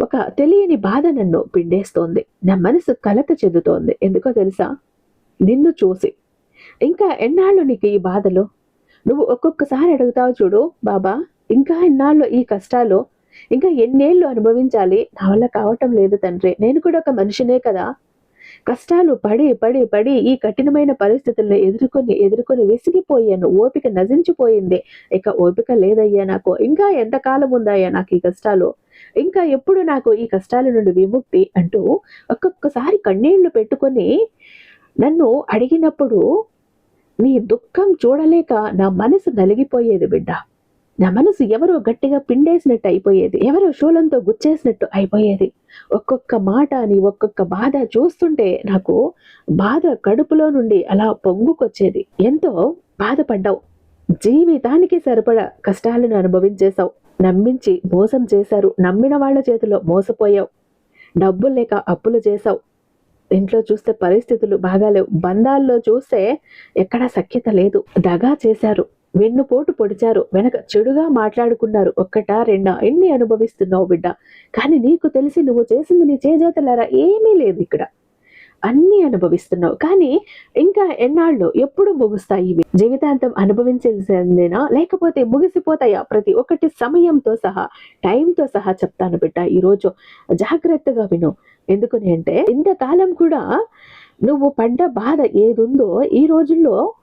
ఒక తెలియని బాధ నన్ను పిండేస్తోంది. నా మనసు కలత చెందుతోంది. ఎందుకో తెలుసా? నిన్ను చూసి. ఇంకా ఎన్నాళ్ళు నీకు ఈ బాధలు? నువ్వు ఒక్కొక్కసారి అడుగుతావు చూడు బాబా ఇంకా ఎన్నాళ్ళు ఈ కష్టాలు? ఇంకా ఎన్నేళ్ళు అనుభవించాలి? నా వల్ల కావటం లేదు తండ్రి. నేను కూడా ఒక మనిషినే కదా. కష్టాలు పడి పడి పడి ఈ కఠినమైన పరిస్థితుల్ని ఎదుర్కొని ఎదుర్కొని విసిగిపోయాను. ఓపిక నశించిపోయింది. ఇక ఓపిక లేదయ్యా నాకు. ఇంకా ఎంతకాలం ఉందయ్యా నాకు ఈ కష్టాలు? ఇంకా ఎప్పుడు నాకు ఈ కష్టాల నుండి విముక్తి అంటూ ఒక్కొక్కసారి కన్నీళ్ళు పెట్టుకొని నన్ను అడిగినప్పుడు నీ దుఃఖం చూడలేక నా మనసు నలిగిపోయేది బిడ్డ. నా మనసు ఎవరో గట్టిగా పిండేసినట్టు అయిపోయేది. ఎవరో శూలంతో గుచ్చేసినట్టు అయిపోయేది. ఒక్కొక్క మాట నీ ఒక్కొక్క బాధ చూస్తుంటే నాకు బాధ కడుపులో నుండి అలా పొంగుకొచ్చేది. ఎంతో బాధపడ్డావు. జీవితానికి సరిపడా కష్టాలను అనుభవించేశావు. నమ్మించి మోసం చేశారు. నమ్మిన వాళ్ళ చేతిలో మోసపోయావు. డబ్బులు లేక అప్పులు చేశావు. ఇంట్లో చూస్తే పరిస్థితులు బాగాలేవు బంధాల్లో చూస్తే ఎక్కడా సఖ్యత లేదు. దగా చేశారు. వెన్నుపోటు పొడిచారు. వెనక చెడుగా మాట్లాడుకున్నారు. ఒక్కట రెండా? ఎన్ని అనుభవిస్తున్నావు బిడ్డ? కానీ నీకు తెలిసి నువ్వు చేసింది నీ చేజేతలారా? ఏమీ లేదు ఇక్కడ. అన్నీ అనుభవిస్తున్నావు. కానీ ఇంకా ఎన్నాళ్ళు ఎప్పుడు ముగుస్తాయి ఇవి? జీవితాంతం అనుభవించాల్సిందేనా? లేకపోతే ముగిసిపోతాయా? ప్రతి ఒక్కటి సమయంతో సహా టైంతో సహా చెప్తాను బిడ్డ. ఈరోజు జాగ్రత్తగా విను. ఎందుకని అంటే ఇంతకాలం కూడా నువ్వు పడ్డ బాధ ఏదుందో ఈ రోజుల్లో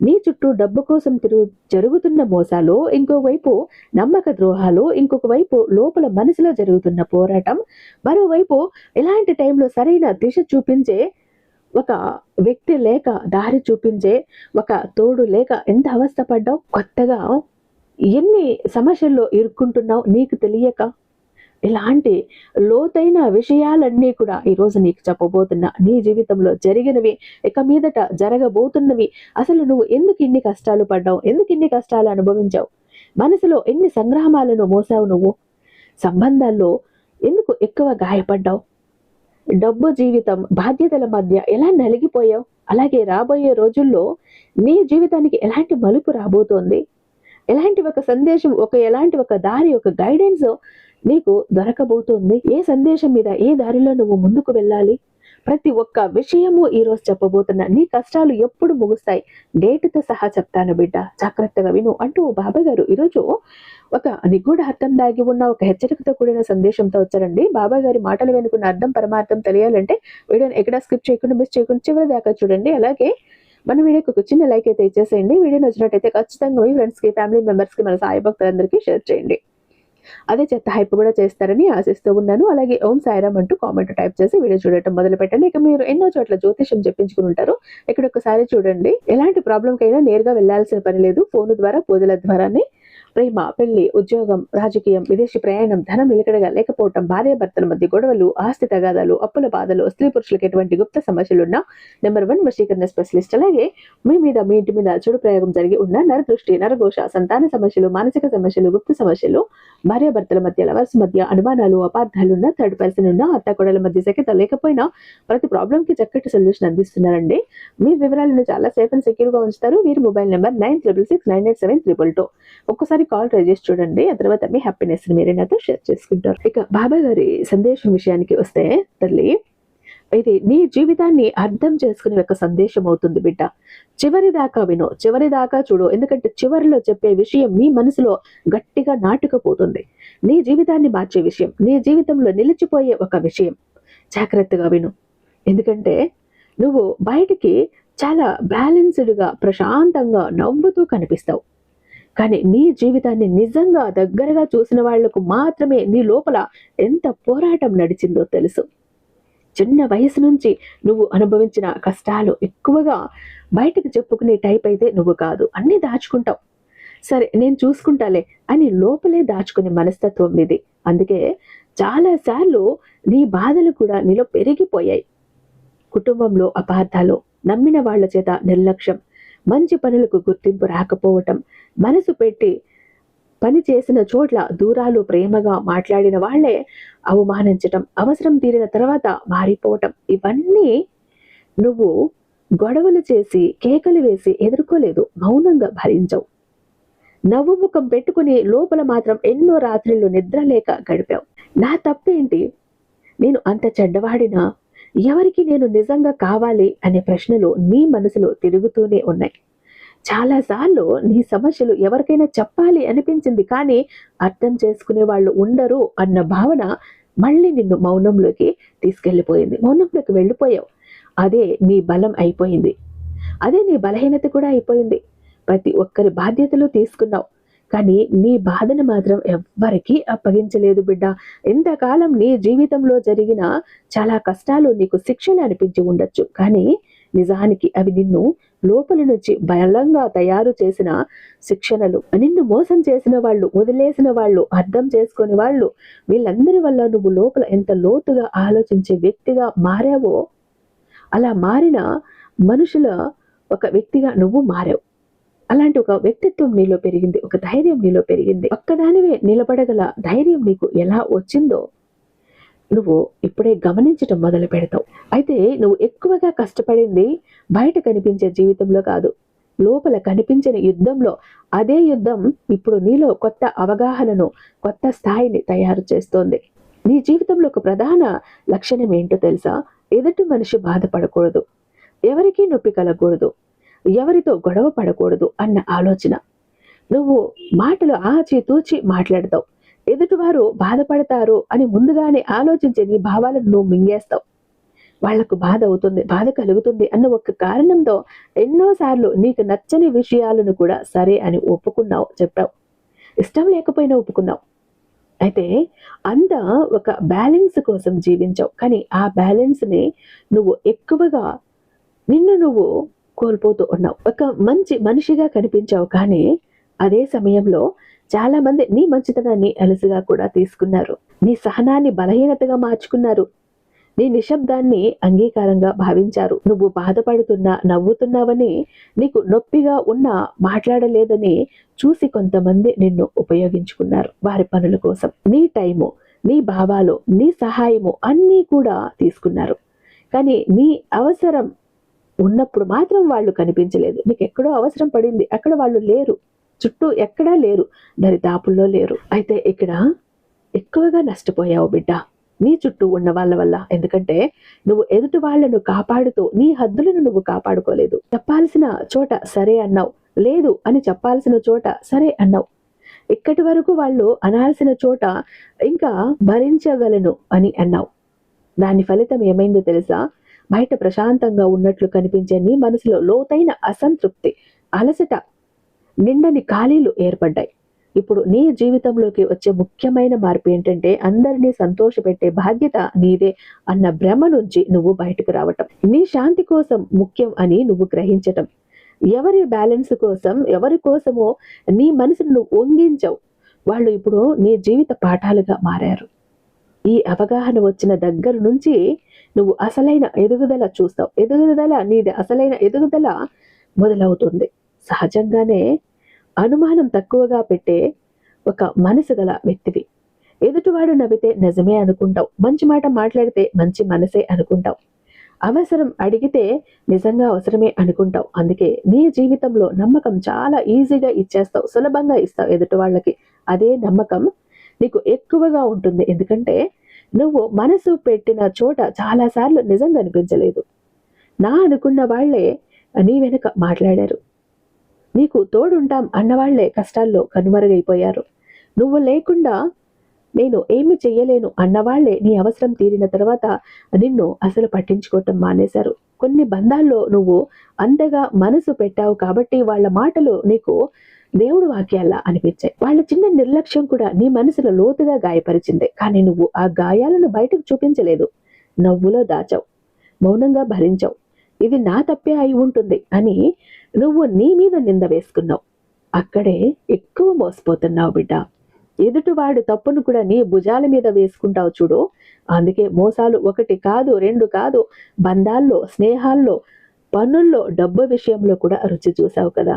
నీ చుట్టూ డబ్బు కోసం తిరుగు జరుగుతున్న మోసాలు ఇంకోవైపు నమ్మక ద్రోహాలు ఇంకొక వైపు లోపల మనసులో జరుగుతున్న పోరాటం మరోవైపు ఇలాంటి టైంలో సరైన దిశ చూపించే ఒక వ్యక్తి లేక దారి చూపించే ఒక తోడు లేక ఎంత అవస్థపడ్డావు? కొత్తగా ఎన్ని సమస్యల్లో ఇరుక్కుంటున్నావు? నీకు తెలియక? ఇలాంటి లోతైన విషయాలన్నీ కూడా ఈరోజు నీకు చెప్పబోతున్నా నీ జీవితంలో జరిగినవి ఇక మీదట జరగబోతున్నవి. అసలు నువ్వు ఎందుకు ఇన్ని కష్టాలు పడ్డావు? ఎందుకు ఇన్ని కష్టాలు అనుభవించావు? మనసులో ఎన్ని సంగ్రామాలను మోసావు నువ్వు? సంబంధాల్లో ఎందుకు ఎక్కువ గాయపడ్డావు? డబ్బు జీవితం బాధ్యతల మధ్య ఎలా నలిగిపోయావు? అలాగే రాబోయే రోజుల్లో నీ జీవితానికి ఎలాంటి మలుపు రాబోతోంది? ఎలాంటి ఒక సందేశం ఒక ఎలాంటి ఒక దారి ఒక గైడెన్స్ నీకు దొరకబోతోంది. ఏ సందేశం మీద ఏ దారిలో నువ్వు ముందుకు వెళ్ళాలి? ప్రతి ఒక్క విషయము ఈరోజు చెప్పబోతున్నా నీ కష్టాలు ఎప్పుడు ముగుస్తాయి? డేట్తో సహా చెప్తాను బిడ్డ జాగ్రత్తగా విను అంటూ బాబా గారు ఈరోజు ఒక నిగూఢ అర్థం దాగి ఉన్న ఒక హెచ్చరికతో కూడిన సందేశంతో వచ్చారండి. బాబా గారి మాటలు వెనుకున్న అర్థం పరమార్థం తెలియాలంటే వీడియోని ఎక్కడ స్కిప్ చేయకుండా మిస్ చేయకుండా చివరి దాకా చూడండి. అలాగే మన వీడియోకి ఒక చిన్న లైక్ అయితే ఇచ్చేసేయండి. వీడియో నచ్చినట్టయితే ఖచ్చితంగా మీ ఫ్రెండ్స్కి ఫ్యామిలీ మెంబర్స్కి మన సాయి భక్తులందరికీ షేర్ చేయండి. అదే చెత్త హైప్ కూడా చేస్తారని ఆశిస్తూ ఉన్నాను. అలాగే ఓం సాయిరామ్ అంటూ కామెంట్ టైప్ చేసి వీడియో చూడటం మొదలు పెట్టండి ఇక మీరు ఎన్నో చోట్ల జ్యోతిషం చెప్పించుకుని ఉంటారు. ఇక్కడ ఒకసారి చూడండి. ఎలాంటి ప్రాబ్లంకైనా నేరుగా వెళ్ళాల్సిన పని లేదు. ఫోన్ ద్వారా పూజల ద్వారానే. ప్రేమ పెళ్ళి ఉద్యోగం రాజకీయం విదేశీ ప్రయాణం ధనం నిలకడగా లేకపోవటం భార్యాభర్తల మధ్య గొడవలు ఆస్తి తగాదాలు అప్పుల బాధలు స్త్రీ పురుషులకు ఎటువంటి గుప్త సమస్యలున్నా నెంబర్ వన్ వశీకరణ స్పెషలిస్ట్ అలాగే మీ మీద మీ ఇంటి మీద చెడు ప్రయోగం జరిగి ఉన్న నరదృష్టి నరఘోష సంతాన సమస్యలు మానసిక సమస్యలు గుప్త సమస్యలు భార్యాభర్తల మధ్య లవర్స్ మధ్య అనుమానాలు అపార్థాలున్న థర్డ్ పర్సన్ ఉన్న అత్తకొడల మధ్య సఖ్యత లేకపోయినా ప్రతి ప్రాబ్లం కి చక్కటి సొల్యూషన్ అందిస్తున్నారండి. మీ వివరాలను చాలా సేఫ్ అండ్ సెక్యూర్గా ఉంచుతారు. వీరి mobile number nine triple six nine eight seven triple two. ఒక్కసారి కాల్ ట్రై చేసి చూడండి. ఆ తర్వాత మీ హ్యాపీనెస్ మీరే నాతో షేర్ చేసుకుంటారు. ఇక బాబా గారి సందేశం విషయానికి వస్తే తల్లి ఇది నీ జీవితాన్ని అర్థం చేసుకునే ఒక సందేశం అవుతుంది బిడ్డ. చివరి దాకా విను. చివరి దాకా చూడు. ఎందుకంటే చివరిలో చెప్పే విషయం నీ మనసులో గట్టిగా నాటుకపోతుంది. నీ జీవితాన్ని మార్చే విషయం నీ జీవితంలో నిలిచిపోయే ఒక విషయం. జాగ్రత్తగా విను. ఎందుకంటే నువ్వు బయటికి చాలా బ్యాలెన్స్డ్గా ప్రశాంతంగా నవ్వుతూ కనిపిస్తావు. కానీ నీ జీవితాన్ని నిజంగా దగ్గరగా చూసిన వాళ్ళకు మాత్రమే నీ లోపల ఎంత పోరాటం నడిచిందో తెలుసు. చిన్న వయసు నుంచి నువ్వు అనుభవించిన కష్టాలు ఎక్కువగా బయటకు చెప్పుకునే టైప్ అయితే నువ్వు కాదు. అన్నీ దాచుకుంటావు. సరే నేను చూసుకుంటాలే అని లోపలే దాచుకునే మనస్తత్వం ఇది. అందుకే చాలాసార్లు నీ బాధలు కూడా నీలో పెరిగిపోయాయి. కుటుంబంలో అపార్థాలు నమ్మిన వాళ్ళ చేత నిర్లక్ష్యం మంచి పనులకు గుర్తింపు రాకపోవటం మనసు పెట్టి పని చేసిన చోట్ల దూరాలు ప్రేమగా మాట్లాడిన వాళ్ళే అవమానించటం అవసరం తీరిన తర్వాత మారిపోవటం ఇవన్నీ నువ్వు గొడవలు చేసి కేకలు వేసి ఎదుర్కోలేదు మౌనంగా భరించవు. నవ్వు ముఖం పెట్టుకుని లోపల మాత్రం ఎన్నో రాత్రిళ్ళు నిద్ర లేక గడిపావు. నా తప్పేంటి? నేను అంత చెడ్డవాడినా? ఎవరికి నేను నిజంగా కావాలి? అనే ప్రశ్నలు నీ మనసులో తిరుగుతూనే ఉన్నాయి. చాలాసార్లు నీ సమస్యలు ఎవరికైనా చెప్పాలి అనిపించింది కానీ అర్థం చేసుకునే వాళ్ళు ఉండరు అన్న భావన మళ్ళీ నిన్ను మౌనంలోకి తీసుకెళ్ళిపోయింది. మౌనంలోకి వెళ్ళిపోయావు. అదే నీ బలం అయిపోయింది. అదే నీ బలహీనత కూడా అయిపోయింది. ప్రతి ఒక్కరి బాధ్యతలు తీసుకున్నావు. కానీ నీ బాధను మాత్రం ఎవ్వరికీ అప్పగించలేదు బిడ్డ. ఇంతకాలం నీ జీవితంలో జరిగిన చాలా కష్టాలు నీకు శిక్షలు అనిపించి ఉండొచ్చు. కానీ నిజానికి అవి నిన్ను లోపల నుంచి బలంగా తయారు చేసిన శిక్షణలు. నిన్ను మోసం చేసిన వాళ్ళు వదిలేసిన వాళ్ళు అర్థం చేసుకుని వాళ్ళు వీళ్ళందరి వల్ల నువ్వు లోపల ఎంత లోతుగా ఆలోచించే వ్యక్తిగా మారావో అలా మారిన మనుషుల ఒక వ్యక్తిగా నువ్వు మారావు. అలాంటి ఒక వ్యక్తిత్వం నీలో పెరిగింది ఒక ధైర్యం నీలో పెరిగింది. ఒక్కదానివే నిలబడగల ధైర్యం నీకు ఎలా వచ్చిందో నువ్వు ఇప్పుడే గమనించటం మొదలు పెడతావు. అయితే నువ్వు ఎక్కువగా కష్టపడింది బయట కనిపించే జీవితంలో కాదు. లోపల కనిపించిన యుద్ధంలో అదే యుద్ధం ఇప్పుడు నీలో కొత్త అవగాహనను కొత్త స్థాయిని తయారు చేస్తోంది. నీ జీవితంలో ఒక ప్రధాన లక్షణం ఏంటో తెలుసా? ఎదుటి మనిషి బాధపడకూడదు. ఎవరికీ నొప్పి కలగకూడదు. ఎవరితో గొడవ పడకూడదు అన్న ఆలోచన. నువ్వు మాటలు ఆచి తూచి మాట్లాడతావు. ఎదుటివారు బాధపడతారు అని ముందుగానే ఆలోచించే నీ భావాలను నువ్వు మింగేస్తావు. వాళ్ళకు బాధ అవుతుంది బాధ కలుగుతుంది అన్న ఒక కారణంతో ఎన్నోసార్లు నీకు నచ్చని విషయాలను కూడా సరే అని ఒప్పుకున్నావు చెప్పావు. ఇష్టం లేకపోయినా ఒప్పుకున్నావు. అయితే అంత ఒక బ్యాలెన్స్ కోసం జీవించావు. కానీ ఆ బ్యాలెన్స్ని నువ్వు ఎక్కువగా నిన్ను నువ్వు కోల్పోతూ ఉన్నావు. ఒక మంచి మనిషిగా కనిపించావు. కానీ అదే సమయంలో చాలా మంది నీ మంచితనాన్ని అలసిగా కూడా తీసుకున్నారు. నీ సహనాన్ని బలహీనతగా మార్చుకున్నారు. నీ నిశ్శబ్దాన్ని అంగీకారంగా భావించారు. నువ్వు బాధపడుతున్నా నవ్వుతున్నావని నీకు నొప్పిగా ఉన్నా మాట్లాడలేదని చూసి కొంతమంది నిన్ను ఉపయోగించుకున్నారు వారి పనుల కోసం. నీ టైము నీ భావాలు నీ సహాయము అన్నీ కూడా తీసుకున్నారు. కానీ నీ అవసరం ఉన్నప్పుడు మాత్రం వాళ్ళు కనిపించలేదు. నీకు ఎక్కడో అవసరం పడింది. అక్కడ వాళ్ళు లేరు. చుట్టూ ఎక్కడా లేరు దరిదాపుల్లో లేరు. అయితే ఇక్కడ ఎక్కువగా నష్టపోయావు బిడ్డ. నీ చుట్టూ ఉన్న వాళ్ళ వల్ల. ఎందుకంటే నువ్వు ఎదుటి వాళ్ళను కాపాడుతూ నీ హద్దులను నువ్వు కాపాడుకోలేదు. చెప్పాల్సిన చోట సరే అన్నావు. లేదు అని చెప్పాల్సిన చోట సరే అన్నావు. ఇక్కటి వరకు వాళ్ళు అనాల్సిన చోట ఇంకా భరించగలను అని అన్నావు. దాని ఫలితం ఏమైందో తెలుసా? బయట ప్రశాంతంగా ఉన్నట్లు కనిపించే నీ మనసులో లోతైన అసంతృప్తి అలసట నిండని ఖాళీలు ఏర్పడ్డాయి. ఇప్పుడు నీ జీవితంలోకి వచ్చే ముఖ్యమైన మార్పు ఏంటంటే అందరినీ సంతోషపెట్టే బాధ్యత నీదే అన్న భ్రమ నుంచి నువ్వు బయటకు రావటం. నీ శాంతి కోసం ముఖ్యం అని నువ్వు గ్రహించటం. ఎవరి బ్యాలెన్స్ కోసం ఎవరి కోసమో నీ మనసును నువ్వు వంగించవు. వాళ్ళు ఇప్పుడు నీ జీవిత పాఠాలుగా మారారు. ఈ అవగాహన వచ్చిన దగ్గర నుంచి నువ్వు అసలైన ఎదుగుదల చూస్తావు. ఎదుగుదల నీది అసలైన ఎదుగుదల మొదలవుతుంది. సహజంగానే అనుమానం తక్కువగా పెట్టే ఒక మనసు గల వ్యక్తివి. ఎదుటివాడు నవ్వితే నిజమే అనుకుంటావు. మంచి మాట మాట్లాడితే మంచి మనసే అనుకుంటావు. అవసరం అడిగితే నిజంగా అవసరమే అనుకుంటావు. అందుకే నీ జీవితంలో నమ్మకం చాలా ఈజీగా ఇచ్చేస్తావు. సులభంగా ఇస్తావు ఎదుటి వాళ్ళకి అదే నమ్మకం నీకు ఎక్కువగా ఉంటుంది. ఎందుకంటే నువ్వు మనసు పెట్టిన చోట చాలాసార్లు నిజంగా అనిపించలేదు నా అనుకున్న వాళ్ళే నీ వెనుక మాట్లాడారు. నీకు తోడుంటాం అన్నవాళ్ళే కష్టాల్లో కనుమరుగైపోయారు. నువ్వు లేకుండా నేను ఏమి చెయ్యలేను అన్నవాళ్ళే నీ అవసరం తీరిన తర్వాత నిన్ను అసలు పట్టించుకోవటం మానేశారు. కొన్ని బంధాల్లో నువ్వు అంతగా మనసు పెట్టావు కాబట్టి వాళ్ళ మాటలు నీకు దేవుడు వాక్యాల్లా అనిపించాయి. వాళ్ళ చిన్న నిర్లక్ష్యం కూడా నీ మనసులో లోతుగా గాయపరిచింది. కానీ నువ్వు ఆ గాయాలను బయటకు చూపించలేదు. నవ్వులో దాచావు. మౌనంగా భరించావు. ఇది నా తప్పే అయి ఉంటుంది అని నువ్వు నీ మీద నింద వేసుకున్నావు. అక్కడే ఎక్కువ మోసపోతున్నావు బిడ్డ. ఎదుటివాడి తప్పును కూడా నీ భుజాల మీద వేసుకుంటావు చూడు. అందుకే మోసాలు ఒకటి కాదు రెండు కాదు బంధాల్లో స్నేహాల్లో పనుల్లో డబ్బు విషయంలో కూడా రుచి చూసావు కదా.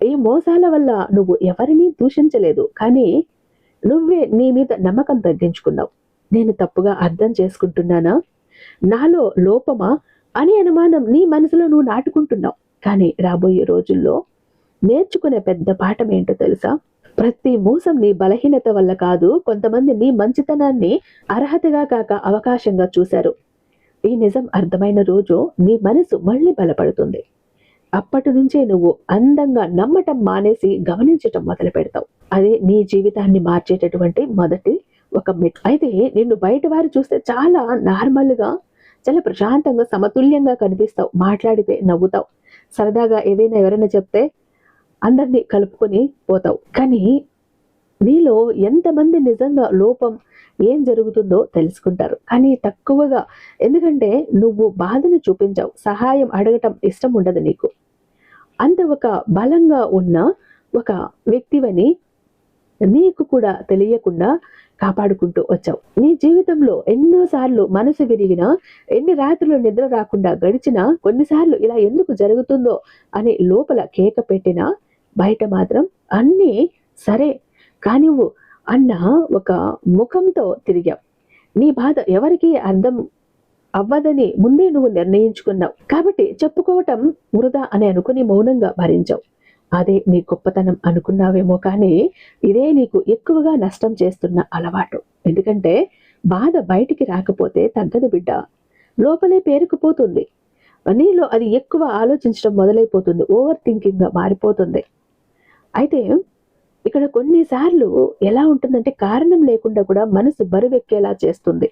ఈ మోసాల వల్ల నువ్వు ఎవరిని దూషించలేదు కానీ నువ్వే నీ మీద నమ్మకం తగ్గించుకున్నావు. నేను తప్పుగా అర్థం చేసుకుంటున్నానా? నాలో లోపమా? అనే అనుమానం నీ మనసులో నువ్వు నాటుకుంటున్నావు. కానీ రాబోయే రోజుల్లో నేర్చుకునే పెద్ద పాఠం ఏంటో తెలుసా? ప్రతి మోసం నీ బలహీనత వల్ల కాదు కొంతమంది నీ మంచితనాన్ని అర్హతగా కాక అవకాశంగా చూశారు. ఈ నిజం అర్థమైన రోజు నీ మనసు మళ్ళీ బలపడుతుంది. అప్పటి నుంచే నువ్వు అందంగా నమ్మటం మానేసి గమనించటం మొదలు పెడతావు. అదే నీ జీవితాన్ని మార్చేటటువంటి మొదటి ఒక మెట్. అయితే నిన్ను బయట వారు చూస్తే చాలా నార్మల్గా చాలా ప్రశాంతంగా సమతుల్యంగా కనిపిస్తావు. మాట్లాడితే నవ్వుతావు. సరదాగా ఏదైనా ఎవరైనా చెప్తే అందరినీ కలుపుకొని పోతావు. కానీ నీలో ఎంతమంది నిజంగా లోపం ఏం జరుగుతుందో తెలుసుకుంటారు. కానీ తక్కువగా ఎందుకంటే నువ్వు బాధను చూపించావు. సహాయం అడగటం ఇష్టం ఉండదు నీకు. అంత ఒక బలంగా ఉన్న ఒక వ్యక్తివని నీకు కూడా తెలియకుండా కాపాడుకుంటూ వచ్చావు. నీ జీవితంలో ఎన్నోసార్లు మనసు విరిగిన ఎన్ని రాత్రులు నిద్ర రాకుండా గడిచినా కొన్నిసార్లు ఇలా ఎందుకు జరుగుతుందో అని లోపల కేక పెట్టినా బయట మాత్రం అన్నీ సరే. కానివ్వు అన్న ఒక ముఖంతో తిరిగావు. నీ బాధ ఎవరికీ అర్థం అవ్వదని ముందే నువ్వు నిర్ణయించుకున్నావు. కాబట్టి చెప్పుకోవటం వృధా అని అనుకుని మౌనంగా భరించావు. అదే నీ గొప్పతనం అనుకున్నావేమో కానీ ఇదే నీకు ఎక్కువగా నష్టం చేస్తున్న అలవాటు. ఎందుకంటే బాధ బయటికి రాకపోతే తగ్గదు బిడ్డ. లోపలే పేరుకుపోతుంది. నీలో అది ఎక్కువ ఆలోచించడం మొదలైపోతుంది. ఓవర్ థింకింగ్గా మారిపోతుంది. అయితే ఇక్కడ కొన్నిసార్లు ఎలా ఉంటుందంటే కారణం లేకుండా కూడా మనసు బరువెక్కేలా చేస్తుంది.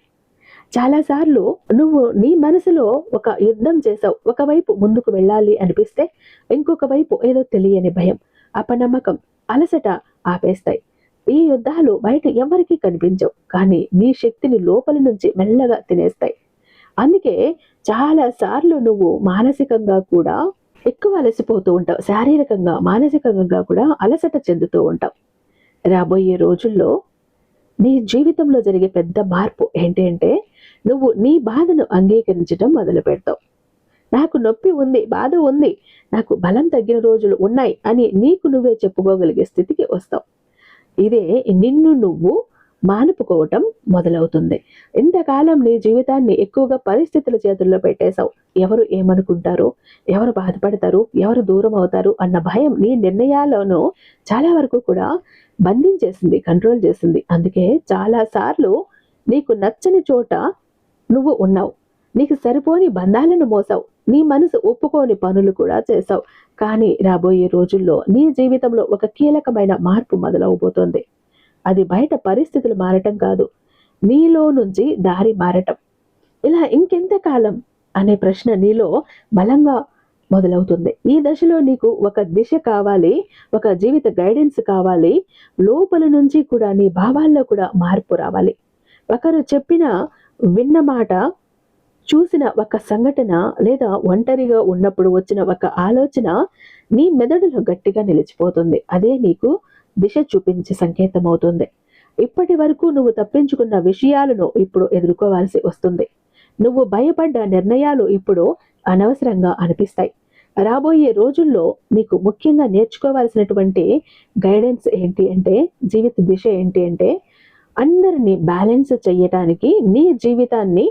చాలాసార్లు నువ్వు నీ మనసులో ఒక యుద్ధం చేసావు. ఒకవైపు ముందుకు వెళ్ళాలి అనిపిస్తే ఇంకొక వైపు ఏదో తెలియని భయం అపనమ్మకం అలసట ఆపేస్తాయి. ఈ యుద్ధాలు బయట ఎవరికీ కనిపించవు కానీ నీ శక్తిని లోపల నుంచి మెల్లగా తినేస్తాయి. అందుకే చాలా సార్లు నువ్వు మానసికంగా కూడా ఎక్కువ అలసిపోతూ ఉంటావు. శారీరకంగా మానసికంగా కూడా అలసట చెందుతూ ఉంటావు. రాబోయే రోజుల్లో నీ జీవితంలో జరిగే పెద్ద మార్పు ఏంటి అంటే నువ్వు నీ బాధను అంగీకరించడం మొదలు పెడతావు. నాకు నొప్పి ఉంది బాధ ఉంది నాకు బలం తగ్గిన రోజులు ఉన్నాయి అని నీకు నువ్వే చెప్పుకోగలిగే స్థితికి వస్తావు. ఇదే నిన్ను నువ్వు మానుపుకోవటం మొదలవుతుంది. ఇంతకాలం నీ జీవితాన్ని ఎక్కువగా పరిస్థితుల చేతుల్లో పెట్టేశావు. ఎవరు ఏమనుకుంటారు? ఎవరు బాధపడతారు? ఎవరు దూరం అవుతారు? అన్న భయం నీ నిర్ణయాలను చాలా వరకు కూడా బంధించేసింది కంట్రోల్ చేసింది. అందుకే చాలా సార్లు నీకు నచ్చని చోట నువ్వు ఉన్నావు. నీకు సరిపోని బంధాలను మోసావు. నీ మనసు ఒప్పుకోని పనులు కూడా చేసావు కానీ రాబోయే రోజుల్లో నీ జీవితంలో ఒక కీలకమైన మార్పు మొదలవబోతోంది. అది బయట పరిస్థితులు మారటం కాదు. నీలో నుంచి దారి మారటం. ఇలా ఇంకెంతకాలం? అనే ప్రశ్న నీలో బలంగా మొదలవుతుంది. ఈ దశలో నీకు ఒక దిశ కావాలి ఒక జీవిత గైడెన్స్ కావాలి లోపల నుంచి కూడా నీ భావాల్లో కూడా మార్పు రావాలి. ఒకరు చెప్పిన విన్న మాట చూసిన ఒక సంఘటన లేదా ఒంటరిగా ఉన్నప్పుడు వచ్చిన ఒక ఆలోచన నీ మెదడులో గట్టిగా నిలిచిపోతుంది. అదే నీకు దిశ చూపించే సంకేతం అవుతుంది ఇప్పటి వరకు నువ్వు తప్పించుకున్న విషయాలను ఇప్పుడు ఎదుర్కోవాల్సి వస్తుంది. నువ్వు భయపడ్డ నిర్ణయాలు ఇప్పుడు అనవసరంగా అనిపిస్తాయి. రాబోయే రోజుల్లో నీకు ముఖ్యంగా నేర్చుకోవాల్సినటువంటి గైడెన్స్ ఏంటి అంటే జీవిత దిశ ఏంటి అంటే అందరినీ బ్యాలెన్స్ చేయటానికి నీ జీవితాన్ని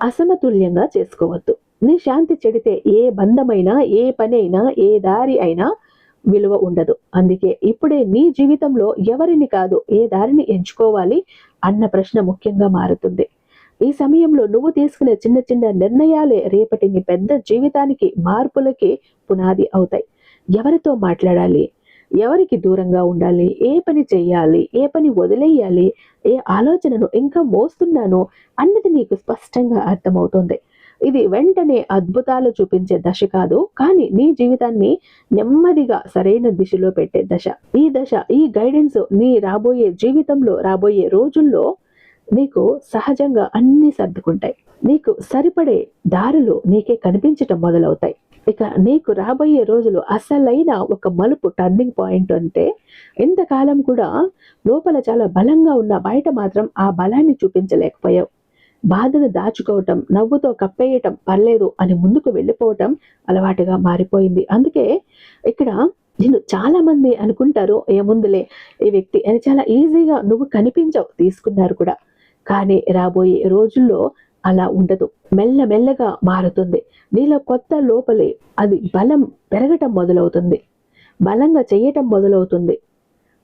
అసమతుల్యంగా చేసుకోవద్దు. నీ శాంతి చెడితే ఏ బంధమైనా ఏ పని అయినా ఏ దారి అయినా విలువ ఉండదు. అందుకే ఇప్పుడే నీ జీవితంలో ఎవరిని కాదు ఏ దారిని ఎంచుకోవాలి అన్న ప్రశ్న ముఖ్యంగా మారుతుంది. ఈ సమయంలో నువ్వు తీసుకునే చిన్న చిన్న నిర్ణయాలే రేపటి నీ పెద్ద జీవితానికి మార్పులకి పునాది అవుతాయి. ఎవరితో మాట్లాడాలి? ఎవరికి దూరంగా ఉండాలి? ఏ పని చేయాలి? ఏ పని వదిలేయాలి? ఏ ఆలోచనను ఇంకా మోస్తున్నానో? అన్నది నీకు స్పష్టంగా అర్థమవుతుంది. ఇది వెంటనే అద్భుతాలు చూపించే దశ కాదు కానీ నీ జీవితాన్ని నెమ్మదిగా సరైన దిశలో పెట్టే దశ. ఈ దశ ఈ గైడెన్స్ నీ రాబోయే జీవితంలో రాబోయే రోజుల్లో నీకు సహజంగా అన్ని సర్దుకుంటాయి. నీకు సరిపడే దారులు నీకే కనిపించటం మొదలవుతాయి. ఇక నీకు రాబోయే రోజులు అసలైన ఒక మలుపు టర్నింగ్ పాయింట్ అంటే ఇంతకాలం కూడా లోపల చాలా బలంగా ఉన్న బయట మాత్రం ఆ బలాన్ని చూపించలేకపోయావు. బాధను దాచుకోవటం నవ్వుతో కప్పేయటం పర్లేదు అని ముందుకు వెళ్ళిపోవటం అలవాటుగా మారిపోయింది. అందుకే ఇక్కడ నేను చాలా మంది అనుకుంటారు ఏముందులే ఈ వ్యక్తి అని చాలా ఈజీగా నువ్వు కనిపించవు తీసుకున్నారు కూడా. కానీ రాబోయే రోజుల్లో అలా ఉండదు. మెల్ల మెల్లగా మారుతుంది. నీలో కొత్త లోపలే అది బలం పెరగటం మొదలవుతుంది. బలంగా చేయటం మొదలవుతుంది.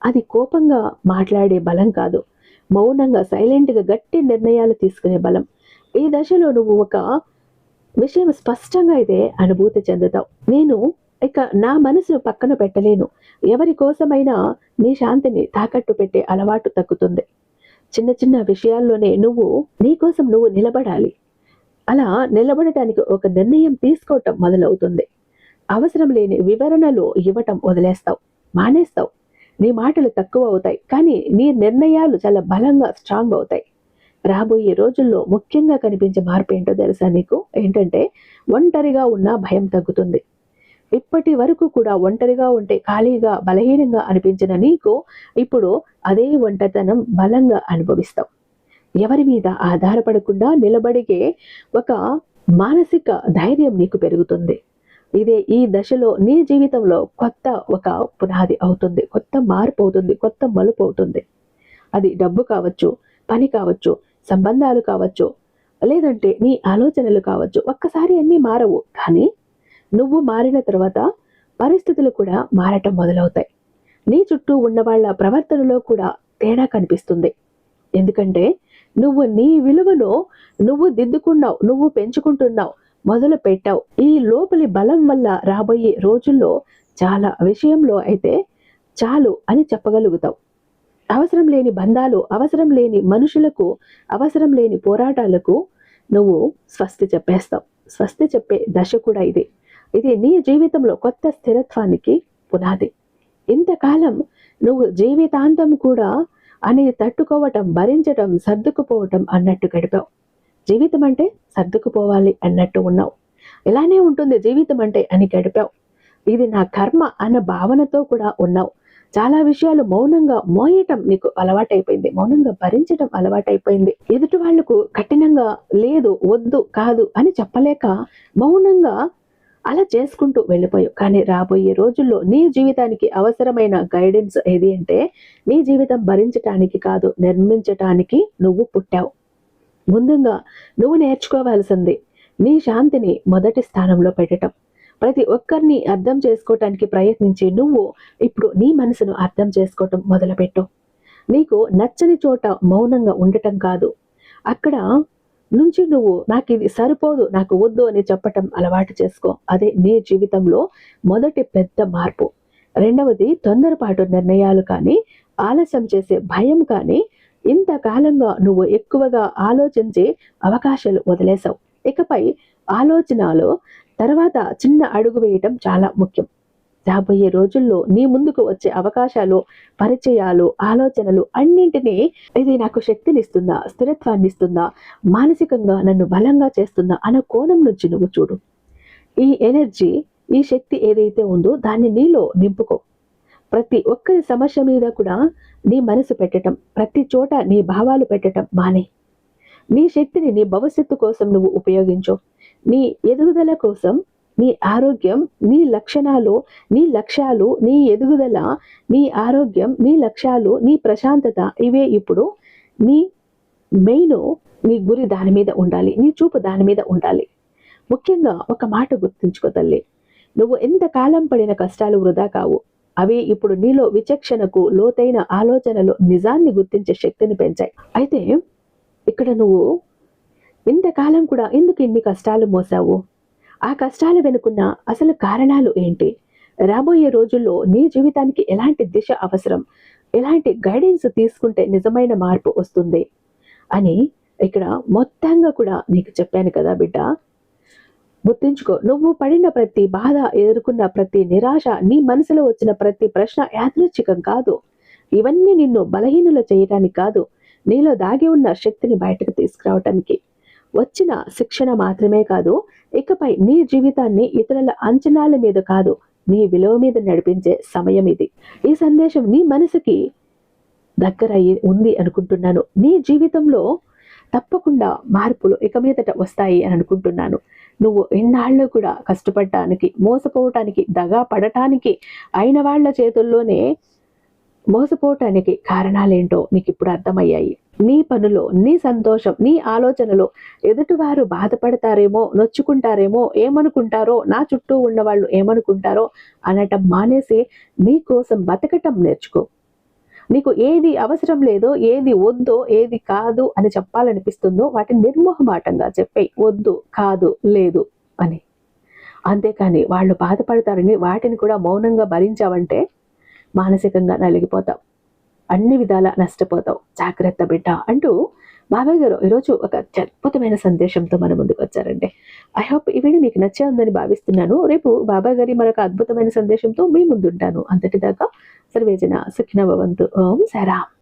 అది కోపంగా మాట్లాడే బలం కాదు. మౌనంగా సైలెంట్గా గట్టి నిర్ణయాలు తీసుకునే బలం. ఈ దశలో నువ్వు ఒక విషయం స్పష్టంగా అయితే అనుభూతి చెందుతావు. నేను ఇక నా మనసును పక్కన పెట్టలేను. ఎవరి కోసమైనా నీ శాంతిని తాకట్టు పెట్టే అలవాటు తగ్గుతుంది. చిన్న చిన్న విషయాల్లోనే నువ్వు నీ కోసం నువ్వు నిలబడాలి. అలా నిలబడటానికి ఒక నిర్ణయం తీసుకోవటం మొదలవుతుంది. అవసరం లేని వివరణలు ఇవ్వటం వదిలేస్తావు. మానేస్తావు. నీ మాటలు తక్కువ అవుతాయి కానీ నీ నిర్ణయాలు చాలా బలంగా స్ట్రాంగ్ అవుతాయి. రాబోయే రోజుల్లో ముఖ్యంగా కనిపించే మార్పు ఏంటో తెలుసా నీకు? ఏంటంటే ఒంటరిగా ఉన్న భయం తగ్గుతుంది. ఇప్పటి వరకు కూడా ఒంటరిగా ఉంటే ఖాళీగా బలహీనంగా అనిపించిన నీకు ఇప్పుడు అదే ఒంటరితనం బలంగా అనుభవిస్తావు. ఎవరి మీద ఆధారపడకుండా నిలబడిగే ఒక మానసిక ధైర్యం నీకు పెరుగుతుంది. ఇదే ఈ దశలో నీ జీవితంలో కొత్త ఒక పునాది అవుతుంది కొత్త మార్పు అవుతుంది కొత్త మలుపు అవుతుంది. అది డబ్బు కావచ్చు పని కావచ్చు సంబంధాలు కావచ్చు లేదంటే నీ ఆలోచనలు కావచ్చు ఒక్కసారి అన్నీ మారవు. కానీ నువ్వు మారిన తర్వాత పరిస్థితులు కూడా మారటం మొదలవుతాయి. నీ చుట్టూ ఉన్న వాళ్ళ ప్రవర్తనలో కూడా తేడా కనిపిస్తుంది. ఎందుకంటే నువ్వు నీ విలువను నువ్వు దిద్దుకున్నావు నువ్వు పెంచుకుంటున్నావు. మొదలు పెట్టావు ఈ లోపలి బలం వల్ల రాబోయే రోజుల్లో చాలా విషయంలో అయితే చాలు అని చెప్పగలుగుతావు. అవసరం లేని బంధాలు అవసరం లేని మనుషులకు అవసరం లేని పోరాటాలకు నువ్వు స్వస్తి చెప్పేస్తావు. స్వస్తి చెప్పే దశ కూడా ఇది. ఇది నీ జీవితంలో కొత్త స్థిరత్వానికి పునాది. ఇంతకాలం నువ్వు జీవితాంతం కూడా అనేది తట్టుకోవటం భరించటం సర్దుకుపోవటం అన్నట్టు గడిపావు. జీవితం అంటే సర్దుకుపోవాలి అన్నట్టు ఉన్నావు. ఇలానే ఉంటుంది జీవితం అంటే అని గడిపావు. ఇది నా కర్మ అన్న భావనతో కూడా ఉన్నావు. చాలా విషయాలు మౌనంగా మోయటం నీకు అలవాటైపోయింది. మౌనంగా భరించటం అలవాటైపోయింది. ఎదుటి వాళ్ళకు కఠినంగా లేదు వద్దు కాదు అని చెప్పలేక మౌనంగా అలా చేసుకుంటూ వెళ్ళిపోయావు. కానీ రాబోయే రోజుల్లో నీ జీవితానికి అవసరమైన గైడెన్స్ ఏది అంటే నీ జీవితం భరించటానికి కాదు నిర్మించటానికి నువ్వు పుట్టావు. ముందుగా నువ్వు నేర్చుకోవాల్సింది నీ శాంతిని మొదటి స్థానంలో పెట్టడం ప్రతి ఒక్కరిని అర్థం చేసుకోవటానికి ప్రయత్నించి నువ్వు ఇప్పుడు నీ మనసును అర్థం చేసుకోవటం మొదలుపెట్టు. నీకు నచ్చని చోట మౌనంగా ఉండటం కాదు. అక్కడ నుంచి నువ్వు నాకు ఇది సరిపోదు నాకు వద్దు అని చెప్పటం అలవాటు చేసుకో. అదే నీ జీవితంలో మొదటి పెద్ద మార్పు. రెండవది తొందరపాటు నిర్ణయాలు కానీ ఆలస్యం చేసే భయం కానీ ఇంతకాలంగా నువ్వు ఎక్కువగా ఆలోచించే అవకాశాలు వదిలేసావు ఇకపై ఆలోచనలో తర్వాత చిన్న అడుగు వేయటం చాలా ముఖ్యం. రాబోయే రోజుల్లో నీ ముందుకు వచ్చే అవకాశాలు పరిచయాలు ఆలోచనలు అన్నింటినీ ఇది నాకు శక్తినిస్తుందా స్థిరత్వాన్ని ఇస్తుందా మానసికంగా నన్ను బలంగా చేస్తుందా అన్న కోణం నుంచి నువ్వు చూడు. ఈ ఎనర్జీ ఈ శక్తి ఏదైతే ఉందో దాన్ని నీలో నింపుకో. ప్రతి ఒక్కరి సమస్య మీద కూడా నీ మనసు పెట్టడం ప్రతి చోట నీ భావాలు పెట్టడం మానే. నీ శక్తిని నీ భవిష్యత్తు కోసం నువ్వు ఉపయోగించు. నీ ఎదుగుదల కోసం నీ ఆరోగ్యం నీ లక్షణాలు నీ లక్ష్యాలు నీ ఎదుగుదల నీ ఆరోగ్యం నీ లక్ష్యాలు నీ ప్రశాంతత ఇవే ఇప్పుడు నీ మెయిన్ నీ గురి దాని మీద ఉండాలి నీ చూపు దాని మీద ఉండాలి. ముఖ్యంగా ఒక మాట గుర్తుంచుకో తల్లి. నువ్వు ఎంత కాలం పడిన కష్టాలు వృధా కావు. అవి ఇప్పుడు నీలో విచక్షణకు లోతైన ఆలోచనలు నిజాన్ని గుర్తించే శక్తిని పెంచాయి. అయితే ఇక్కడ నువ్వు ఇంతకాలం కూడా ఎందుకు ఇన్ని కష్టాలు మోసావు? ఆ కష్టాలు వెనుకున్న అసలు కారణాలు ఏంటి? రాబోయే రోజుల్లో నీ జీవితానికి ఎలాంటి దిశ అవసరం? ఎలాంటి గైడెన్స్ తీసుకుంటే నిజమైన మార్పు వస్తుంది? అని ఇక్కడ మొత్తంగా కూడా నీకు చెప్పాను కదా బిడ్డ. గుర్తుంచుకో నువ్వు పడిన ప్రతి బాధ ఎదుర్కొన్న ప్రతి నిరాశ నీ మనసులో వచ్చిన ప్రతి ప్రశ్న యాదృచ్ఛికం కాదు. ఇవన్నీ నిన్ను బలహీనులు చేయటానికి కాదు నీలో దాగి ఉన్న శక్తిని బయటకు తీసుకురావటానికి. వచ్చిన శిక్షణ మాత్రమే కాదు ఇకపై నీ జీవితాన్ని ఇతరుల అంచనాల మీద కాదు నీ విలువ మీద నడిపించే సమయం ఇది. ఈ సందేశం నీ మనసుకి దగ్గర ఉంది అనుకుంటున్నాను. నీ జీవితంలో తప్పకుండా మార్పులు ఇక మీదట వస్తాయి అని అనుకుంటున్నాను. నువ్వు ఎన్నాళ్ళు కూడా కష్టపడటానికి మోసపోవటానికి దగా పడటానికి అయిన వాళ్ళ చేతుల్లోనే మోసపోవటానికి కారణాలేంటో నీకు ఇప్పుడు అర్థమయ్యాయి. నీ పనులో నీ సంతోషం నీ ఆలోచనలో ఎదుటివారు బాధపడతారేమో నొచ్చుకుంటారేమో ఏమనుకుంటారో నా చుట్టూ ఉన్న వాళ్ళు ఏమనుకుంటారో అనటం మానేసి నీ కోసం బతకటం నేర్చుకో. నీకు ఏది అవసరం లేదో ఏది వద్దో ఏది కాదు అని చెప్పాలనిపిస్తుందో వాటిని నిర్మోహమాటంగా చెప్పేయి. వద్దు కాదు లేదు అని. అంతేకాని వాళ్ళు బాధపడతారని వాటిని కూడా మౌనంగా భరించావంటే మానసికంగా నలిగిపోతావు. అన్ని విధాల నష్టపోతావు. జాగ్రత్త బిడ్డ అంటూ బాబాయ్ గారు ఈరోజు ఒక అద్భుతమైన సందేశంతో మన ముందుకు వచ్చారండి. ఐ హోప్ ఈ వీడియో మీకు నచ్చే ఉందని భావిస్తున్నాను. రేపు బాబాయ్ గారి మరొక అద్భుతమైన సందేశంతో మీ ముందుంటాను. అంతటిదాకా సర్వేజన సుఖిన భవంతు. ఓం సరా.